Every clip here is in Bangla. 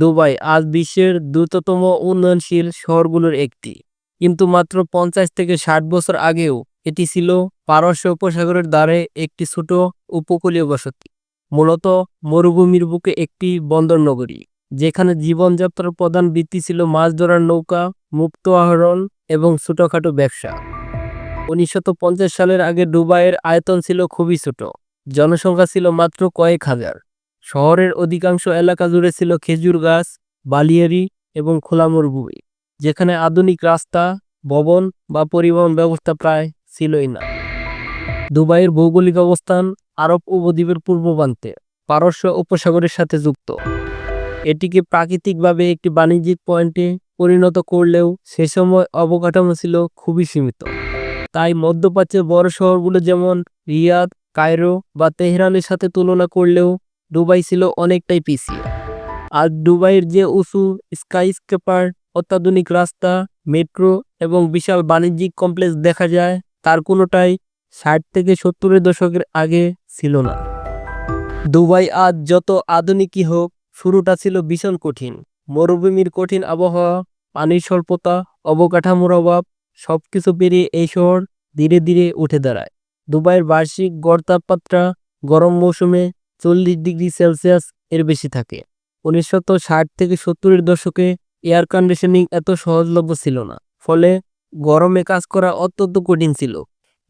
দুবাই আজ বিশ্বের দ্রুততম উন্নয়নশীল শহরগুলোর একটি। কিন্তু মাত্র পঞ্চাশ থেকে ষাট বছর আগেও এটি ছিল পারস্য উপসাগরের দ্বারে একটি ছোট উপকূলীয় বসতি, মূলত মরুভূমির বুকে একটি বন্দর নগরী, যেখানে জীবনযাত্রার প্রধান বৃত্তি ছিল মাছ ধরার নৌকা, মুক্ত আহরণ এবং ছোটখাটো ব্যবসা। উনিশশো পঞ্চাশ সালের আগে দুবাইয়ের আয়তন ছিল খুবই ছোট, জনসংখ্যা ছিল মাত্র কয়েক হাজার। শহরের অধিকাংশ এলাকা জুড়ে ছিল খেজুর গাছ, বালিয়ারি এবং খোলা মরুভূমি, যেখানে আধুনিক রাস্তা, ভবন বা পরিবহন ব্যবস্থা প্রায় ছিলই না। দুবাইয়ের ভৌগোলিক অবস্থান আরব উপদ্বীপের পূর্ব প্রান্তে পারস্য উপসাগরের সাথে যুক্ত। এটিকে প্রাকৃতিকভাবে একটি বাণিজ্যিক পয়েন্টে পরিণত করলেও সে সময় অবকাঠামো ছিল খুবই সীমিত। তাই মধ্যপ্রাচ্যের বড় শহরগুলো যেমন রিয়াদ, কায়রো বা তেহরানের সাথে তুলনা করলেও দুবাই ছিল অনেকটাই পিছিয়ে। আর দুবাইয়ের যে উঁচু স্কাইস্কেপার অত্যাধুনিক রাস্তা মেট্রো এবং বিশাল বাণিজ্যিক কমপ্লেক্স দেখা যায়, তার কোনোটাই ষাট থেকে সত্তরের দশকের আগে ছিল না। দুবাই আজ যত আধুনিকই হোক, শুরুটা ছিল ভীষণ কঠিন। মরুভূমির কঠিন আবহাওয়া, পানির স্বল্পতা, অবকাঠামোর অভাব, সবকিছু পেরিয়ে এই শহর ধীরে ধীরে উঠে দাঁড়ায়। দুবাইয়ের বার্ষিক গড় তাপমাত্রা গরম মৌসুমে চল্লিশ ডিগ্রি সেলসিয়াস এর বেশি থাকে। উনিশশো ষাট থেকে সত্তরের দশকে এয়ার কন্ডিশনিং এত সহজলভ্য ছিল না, ফলে গরমে কাজ করা অত্যন্ত কঠিন ছিল।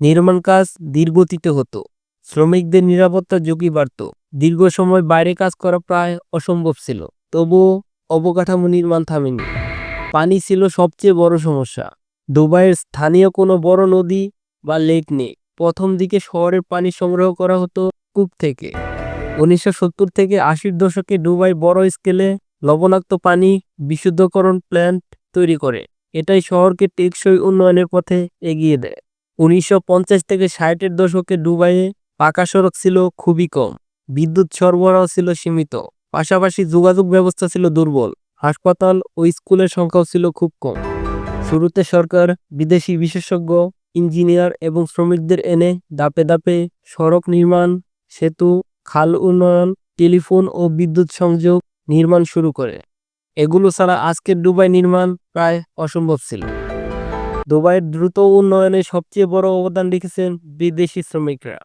নির্মাণ কাজ ধীরগতিতে হতো, শ্রমিকদের নিরাপত্তা ঝুঁকি বাড়ত, দীর্ঘ সময় বাইরে কাজ করা প্রায় অসম্ভব ছিল, তবুও অবকাঠামো নির্মাণ থামেনি। পানি ছিল সবচেয়ে বড় সমস্যা। দুবাইয়ের স্থানীয় কোনো বড় নদী বা লেক নেই, প্রথম দিকে শহরের পানি সংগ্রহ করা হতো কূপ থেকে। উনিশশো সত্তর থেকে আশির দশকে দুবাই বড় স্কেলে লবণাক্ত পানি বিশুদ্ধকরণ প্ল্যান্ট তৈরি করে। এটাই শহরকে টেকসই উন্নয়নের পথে এগিয়ে দেয়। উনিশশো পঞ্চাশ থেকে ষাটের দশকে দুবাইয়ে পাকা সড়ক ছিল খুবই কম, বিদ্যুৎ সরবরাহ ছিল সীমিত, পাশাপাশি যোগাযোগ ব্যবস্থা ছিল দুর্বল, হাসপাতাল ও স্কুলের সংখ্যাও ছিল খুব কম। শুরুতে সরকার বিদেশি বিশেষজ্ঞ, ইঞ্জিনিয়ার এবং শ্রমিকদের এনে দাপে দাপে সড়ক নির্মাণ, সেতু খাল উন্নয়ন, টেলিফোন ও বিদ্যুৎ সংযোগ নির্মাণ শুরু করে। এগুলো ছাড়া আজকের দুবাই নির্মাণ প্রায় অসম্ভব ছিল। দুবাইয়ের দ্রুত উন্নয়নে সবচেয়ে বড় অবদান রেখেছেন বিদেশি শ্রমিকরা।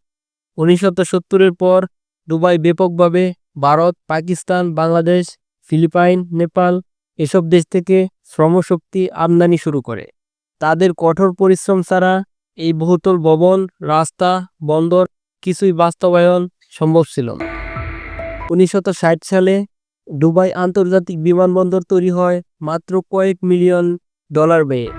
উনিশশো সত্তরের পর দুবাই ব্যাপকভাবে ভারত, পাকিস্তান, বাংলাদেশ, ফিলিপাইন, নেপাল এসব দেশ থেকে শ্রমশক্তি আমদানি শুরু করে। তাদের কঠোর পরিশ্রম ছাড়া এই বহুতল ভবন, রাস্তা, বন্দর কিছুই বাস্তবায়ন সম্ভব ছিল না। উনিশশো ষাট সালে দুবাই আন্তর্জাতিক বিমানবন্দর তৈরি হয় মাত্র কয়েক মিলিয়ন ডলার ব্যয়ে।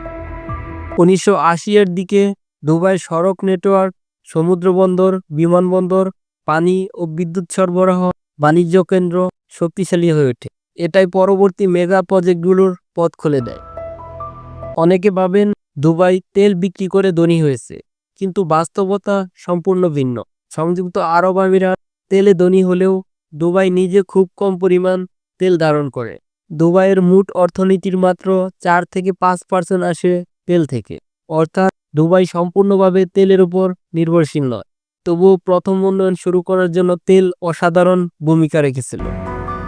উনিশশো আশি এর দিকে দুবাই সড়ক নেটওয়ার্ক, সমুদ্র বন্দর বিমানবন্দর পানি ও বিদ্যুৎ সরবরাহ, বাণিজ্য কেন্দ্র শক্তিশালী হয়ে ওঠে। এটাই পরবর্তী মেগা প্রজেক্টগুলোর পথ খুলে দেয়। অনেকে ভাবেন দুবাই তেল বিক্রি করে ধনী হয়েছে, কিন্তু বাস্তবতা সম্পূর্ণ ভিন্ন। সংযুক্ত আরব আমিরাত তেলে ধনী হলেও দুবাই নিজে খুব কম পরিমাণ তেল ধারণ করে। দুবাইয়ের মোট অর্থনীতির মাত্র চার থেকে পাঁচ পার্সেন্ট আসে তেল থেকে। অর্থাৎ দুবাই সম্পূর্ণভাবে তেলের উপর নির্ভরশীল নয়। তবুও প্রথম উন্নয়ন শুরু করার জন্য তেল অসাধারণ ভূমিকা রেখেছিল।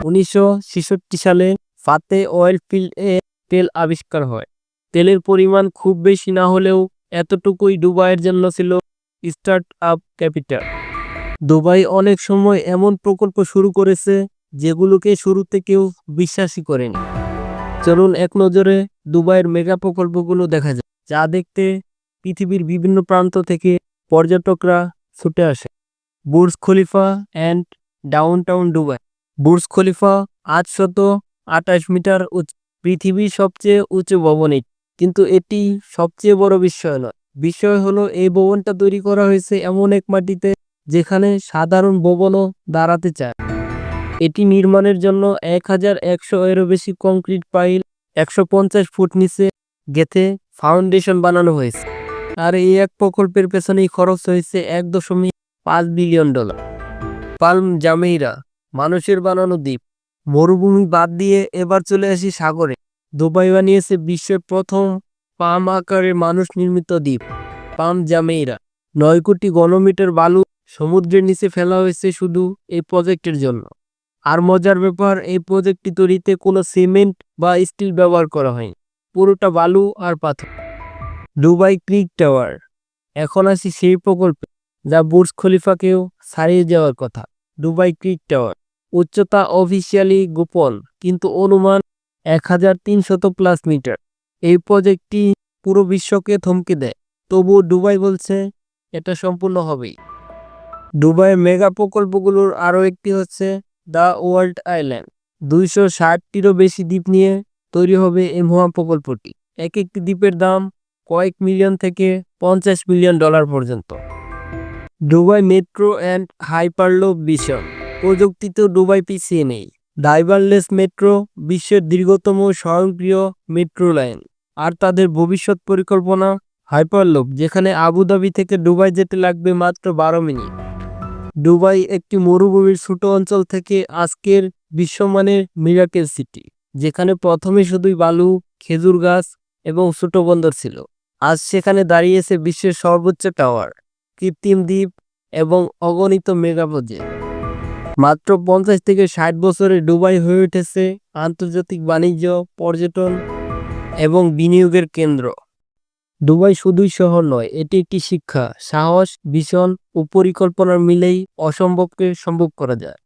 উনিশশো ছেষট্টি সালে ফাতে অয়েল ফিল্ড এ তেল আবিষ্কার হয়। তেলের পরিমাণ খুব বেশি না হলেও এতটুকুই দুবাইয়ের জন্য ছিল স্টার্ট আপ ক্যাপিটাল। দুবাই অনেক সময় এমন প্রকল্প শুরু করেছে, যেগুলোকে শুরুতে কেউ বিশ্বাসই করেনি। চলুন এক নজরে দুবাইয়ের মেগা প্রকল্পগুলো দেখা যায় যা দেখতে পৃথিবীর বিভিন্ন প্রান্ত থেকে পর্যটকরা ছুটে আসে। Burj Khalifa and downtown Dubai. Burj Khalifa আটশত আঠাশ মিটার উঁচু, পৃথিবীর সবচেয়ে উঁচু ভবন কিন্তু এটি সবচেয়ে বড় বিষয় নয় বিষয় হলো, এই ভবনটা তৈরি করা হয়েছে এমন এক মাটিতে, যেখানে সাধারণ ভবনও দাঁড়াতে চায়। এটি নির্মাণের জন্য এক হাজার একশো এরও বেশি কংক্রিট পাইল, একশো পঞ্চাশ ফুট নিচে গেথে ফাউন্ডেশন বানানো হয়েছে। আর এই এক প্রকল্পের পেছনেই খরচ হয়েছে এক দশমিক পাঁচ বিলিয়ন ডলার। পালম জামেইরা, মানুষের বানানো দ্বীপ। মরুভূমি বাদ দিয়ে এবার চলে আসি সাগরে। দুবাই বানিয়েছে বিশ্বের প্রথম পাম আকারের মানুষ নির্মিত দ্বীপ, পাম জামেইরা। নয় কোটি ঘনমিটার বালু সমুদ্রের নিচে ফেলা হয়েছে শুধু এই প্রজেক্টের জন্য। আর মজার ব্যাপার, এই প্রজেক্টটি তৈরিতে কোনো সিমেন্ট বা স্টিল ব্যবহার করা হয়নি। পুরোটা বালু আর পাথর। Dubai creek tower. এখন আসি সেই প্রকল্পে, যা বুর্জ খলিফাকেও ছাড়িয়ে যাওয়ার কথা। Dubai creek tower. উচ্চতা অফিসিয়ালি গোপন, কিন্তু অনুমান এক হাজার তিনশত প্লাস মিটার। এই প্রজেক্টটি পুরো বিশ্বকে থমকে দেয়। তবুও দুবাই বলছে, এটা সম্পূর্ণ হবেই। দুবাইয়ের মেগা প্রকল্পগুলোর আরও একটি হচ্ছে, দ্য ওয়ার্ল্ড আইল্যান্ড। দুইশো ষাটটিরও বেশি দ্বীপ নিয়ে তৈরি হবে এই মহা প্রকল্পটি। এক একটি দ্বীপের দাম কয়েক মিলিয়ন থেকে পঞ্চাশ মিলিয়ন ডলার পর্যন্ত। Dubai metro and hyperloop vision প্রযুক্তিতেও Dubai পিছিয়ে নেই। ড্রাইভারলেস মেট্রো বিশ্বের দীর্ঘতম স্বয়ংক্রিয় মেট্রো লাইন। আর তাদের ভবিষ্যৎ পরিকল্পনা? হাইপারলোভ যেখানে আবুধাবি থেকে দুবাই যেতে লাগবে মাত্র বারো মিনিট। দুবাই একটি মরুভূমির ছোট অঞ্চল থেকে আজকের বিশ্বমানের মিরাকেল সিটি, যেখানে প্রথমে শুধুই বালু, খেজুর গাছ এবং ছোট বন্দর ছিল। আজ সেখানে দাঁড়িয়েছে বিশ্বের সর্বোচ্চ টাওয়ার, কৃত্রিম দ্বীপ এবং অগণিত মেগা প্রজেক্ট মাত্র পঞ্চাশ থেকে ষাট বছরে দুবাই হয়ে উঠেছে আন্তর্জাতিক বাণিজ্য, পর্যটন এবং বিনিয়োগের কেন্দ্র। দুবাই শুধুই শহর নয়, এটি একটি শিক্ষা, সাহস ভীষণ ও পরিকল্পনার মিলেই অসম্ভবকে সম্ভব করা যায়।